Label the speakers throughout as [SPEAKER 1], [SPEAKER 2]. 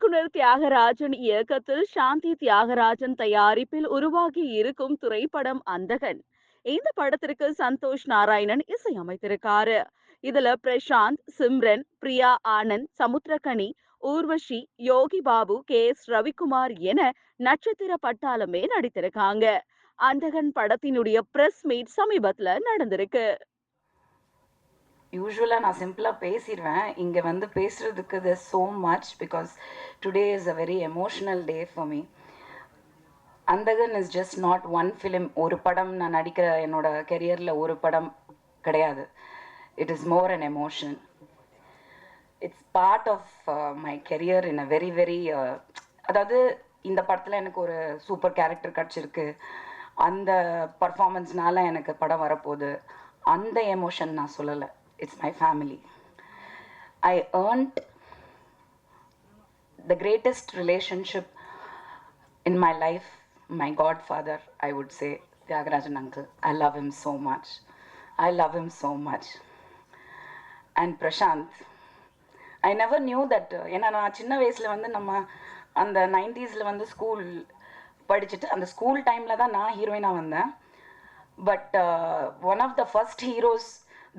[SPEAKER 1] இயக்குனர் தியாகராஜன் இயக்கத்தில் சாந்தி தியாகராஜன் தயாரிப்பில் உருவாகி இருக்கும் திரைப்படம் அந்தகன். இந்த படத்திற்கு சந்தோஷ் நாராயணன் இசையமைத்திருக்காரு. இதுல பிரசாந்த் சிம்ரன் பிரியா ஆனந்த் சமுத்திரகனி ஊர்வஷி யோகி பாபு கே எஸ் ரவிக்குமார் என நட்சத்திர பட்டாளமே நடித்திருக்காங்க. அந்தகன் படத்தினுடைய பிரஸ் மீட் சமீபத்துல நடந்திருக்கு.
[SPEAKER 2] யூஸ்வலாக நான் சிம்பிளாக பேசிடுவேன் இங்கே வந்து பேசுகிறதுக்கு the so much because today is a very emotional day for me Andhagan is just not one film ஒரு படம் நான் நடிக்கிற என்னோட கெரியரில் ஒரு படம் கிடையாது. It is more an emotion it's part of my career in a very very அதாவது இந்த படத்தில் எனக்கு ஒரு சூப்பர் கேரக்டர் கிடச்சிருக்கு. அந்த பர்ஃபார்மன்ஸ்னால எனக்கு படம் வரப்போகுது. அந்த எமோஷன் நான் சொல்லலை. It's my family I earned the greatest relationship in my life my godfather I would say Thiagarajan uncle I love him so much I love him so much and Prashanth I never knew that ஏன்னா நான் சின்ன வயசில் வந்து நம்ம அந்த நைன்டிஸில் வந்து school படிச்சுட்டு அந்த ஸ்கூல் டைமில் தான் நான் ஹீரோயினாக வந்தேன். But one of the first heroes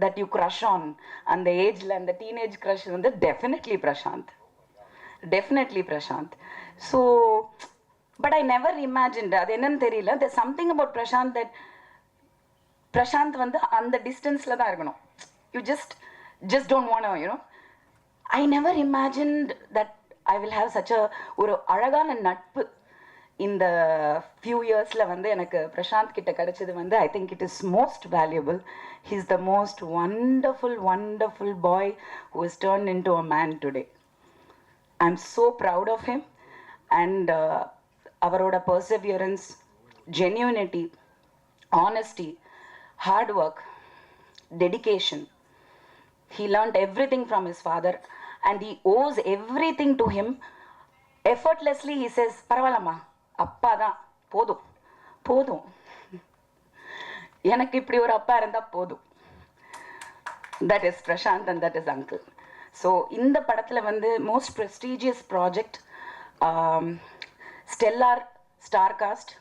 [SPEAKER 2] that you crush on அந்த ஏஜில் அந்த டீனேஜ் க்ரஷ் வந்து definitely Prashanth definitely Prashanth so but I never imagined அது என்னன்னு தெரியல. The something about Prashanth that Prashanth வந்து அந்த டிஸ்டன்ஸில் தான் இருக்கணும். You just just don't want you know I never imagined that I will have such a ஒரு அழகான நட்பு. இந்த ஃபியூ இயர்ஸில் வந்து எனக்கு பிரசாந்த் கிட்ட கிடைச்சது வந்து I think it is most valuable he's the most wonderful wonderful boy who is turned in to a man today I am so proud of him and அவரோட perseverance genuinity honesty hard work dedication he thing from his father and and owes everything to him effortlessly he says பரவாயில்லம்மா அப்பா தான் போதும். போதும். எனக்கு இப்படி ஒரு அப்பா இருந்தா போதும். That is Prashanth and that is uncle so இந்த படத்தில் வந்து most prestigious project stellar star cast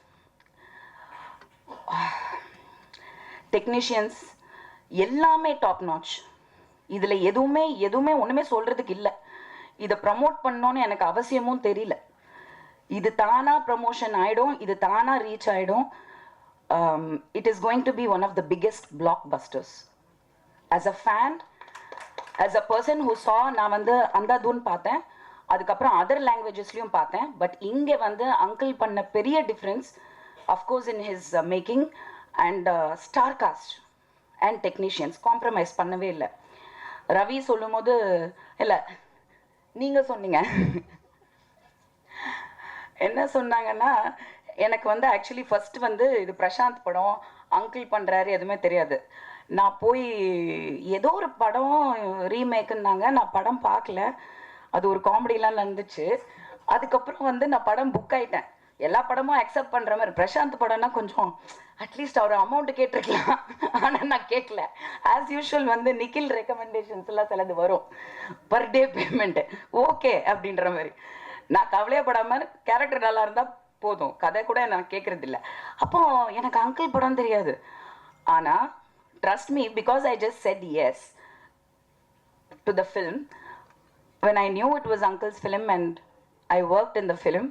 [SPEAKER 2] technicians எல்லாமே டாப் நாச் இதில் எதுவுமே எதுவுமே ஒன்றுமே சொல்கிறதுக்கு இல்லை. இதை ப்ரமோட் பண்ணோன்னு எனக்கு அவசியமும் தெரியல. இது தானாக ப்ரமோஷன் ஆகிடும் இது தானாக ரீச் ஆகிடும் it is going to be one of the biggest blockbusters as a fan as a person who saw நான் வந்து அந்தாதூன் பார்த்தேன். அதுக்கப்புறம் அதர் லாங்குவேஜஸ்லையும் பார்த்தேன். பட் இங்கே வந்து அங்கிள் பண்ண பெரிய difference of course in his making and star cast and technicians compromise பண்ணவே இல்லை. ரவி சொல்லும் போது இல்லை நீங்கள் சொன்னீங்க. என்ன சொன்னாங்கன்னா எனக்கு வந்து ஆக்சுவலி ஃபர்ஸ்ட் வந்து இது பிரசாந்த் படம் அங்கிள் பண்ணுறாரு எதுவுமே தெரியாது. நான் போய் ஏதோ ஒரு படம் ரீமேக்குன்னாங்க நான் படம் பார்க்கல. அது ஒரு காமெடிலாம் நடந்துச்சு. அதுக்கப்புறம் வந்து நான் படம் புக் ஆயிட்டேன். எல்லா படமும் அக்செப்ட் பண்ணுற மாதிரி பிரசாந்த் படம்னா கொஞ்சம் அட்லீஸ்ட் அவர் அமௌண்ட்டு கேட்டிருக்கலாம். ஆனால் நான் கேட்கல. ஆஸ் யூஷுவல் வந்து நிக்கில் ரெக்கமெண்டேஷன்ஸ்லாம் சிலது வரும். பர் டே பேமெண்ட்டு ஓகே அப்படின்ற மாதிரி. நான் கவலையப்படாமல் கேரக்டர் நல்லா இருந்தால் போதும். கதை கூட நான் கேட்குறது இல்லை அப்போ எனக்கு அங்கிள் படம் தெரியாது. ஆனால் trust me because I just said yes to the film when I knew it was uncle's film and I work in the film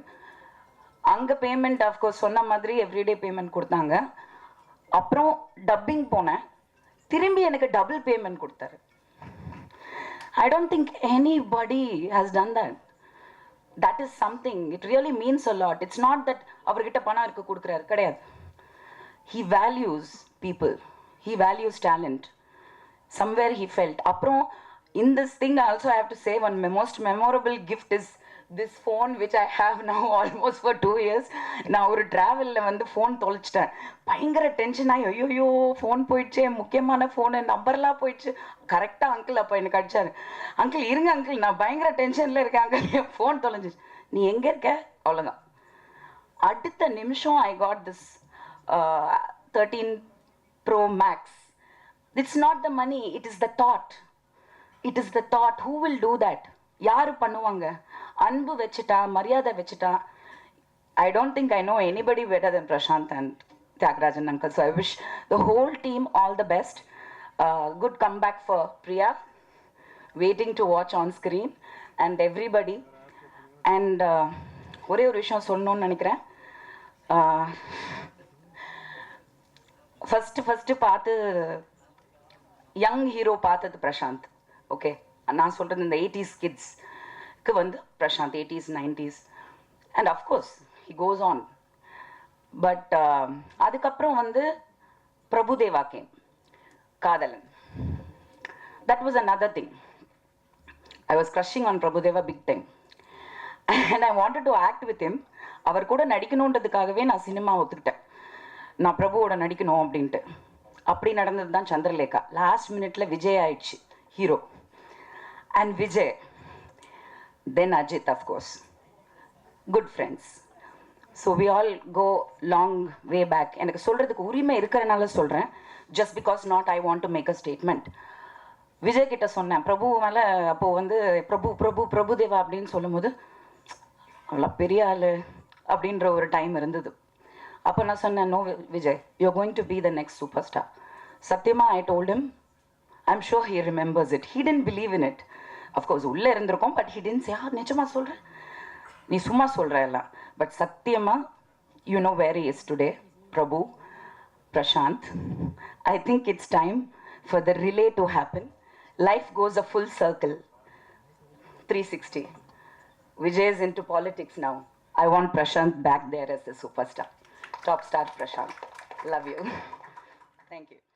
[SPEAKER 2] அங்கே பேமெண்ட் ஆஃப்கோர்ஸ் சொன்ன மாதிரி எவ்ரிடே பேமெண்ட் கொடுத்தாங்க. அப்புறம் டப்பிங் போனேன். திரும்பி எனக்கு டபுள் பேமெண்ட் கொடுத்தாரு. I don't think anybody has done that that is something it really means a lot it's not that அவர்கிட்ட பணம் இருக்க கொடுக்குறாரு கிடையாது. He values people he values talent somewhere he felt அப்புறம் in this thing also have to save one most memorable gift is this phone which I have now almost for two years நான் ஒரு ட்ராவலில் வந்து phone தொலைச்சிட்டேன். பயங்கர tension ஆகி ஐயோயோ phone போயிடுச்சு முக்கியமான ஃபோனு நம்பர்லாம் போயிடுச்சு. கரெக்டாக அங்கிள் அப்போ எனக்கு அடிச்சாரு அங்கிள் இருங்க அங்கிள் நான் பயங்கர டென்ஷனில் இருக்கேன் அங்கிள் என் ஃபோன் தொலைஞ்சிச்சு நீ எங்கே இருக்க? அவ்வளோதான் அடுத்த நிமிஷம் I got this thirteen pro max it's not the money it is the thought it is the thought who will do that யார் பண்ணுவாங்க? அன்பு வச்சுட்டான் மரியாதை வச்சுட்டான் I don't think I know anybody better than Prashanth and Thiagarajan uncle so I wish the whole team all the best good come back for Priya waiting to watch on screen and everybody and ஒரே ஒரு விஷயம் சொல்லணும்னு நினைக்கிறேன் first first பார்த்து young hero பார்த்தது Prashanth okay நான் சொல்கிறது இந்த எயிட்டிஸ் கிட்ஸ் கிட்ஸ்க்கு வந்து Prashanth eighties nineties and of course he goes on but அதுக்கப்புறம் வந்து Prabhudeva came Kadhalan. That was another thing I was crushing on Prabhudeva big time and I wanted to act with him. அவர் கூட நடிக்கணுன்றதுக்காகவே நான் cinema ஒத்துக்கிட்டேன். நான் பிரபுவோட நடிக்கணும் அப்படின்ட்டு. அப்படி நடந்தது தான் சந்திரலேகா லாஸ்ட் மினிட்ல விஜய் ஆயிடுச்சு. Hero and Vijay then Ajith of course good friends so we all go long way back எனக்கு சொல்கிறதுக்கு உரிமை இருக்கிறனால சொல்கிறேன் just because not I want to make a statement Vijay கிட்ட சொன்னேன். பிரபு மேலே அப்போது வந்து பிரபு பிரபு பிரபுதேவா அப்படின்னு சொல்லும்போது அவ்வளோ பெரிய ஆள் அப்படின்ற ஒரு டைம் இருந்தது. அப்போ நான் சொன்னேன் no Vijay you going to be the next super star சத்தியமாக ஐ டோல்டும் I am sure he remembers it he didn't believe in it of course உள்ளே இருந்திருக்கோம் பட் ஹி டென்ட் சே ஆ நிஜமா சொல்கிறேன் நீ சும்மா சொல்கிற எல்லாம் பட் சத்தியமா you know where is today Prabhu Prashanth I think it's time for the relay to happen life goes a full circle three sixty Vijay is into politics now. I want Prashant back there as the superstar. Top star Prashant. Love you. Thank you.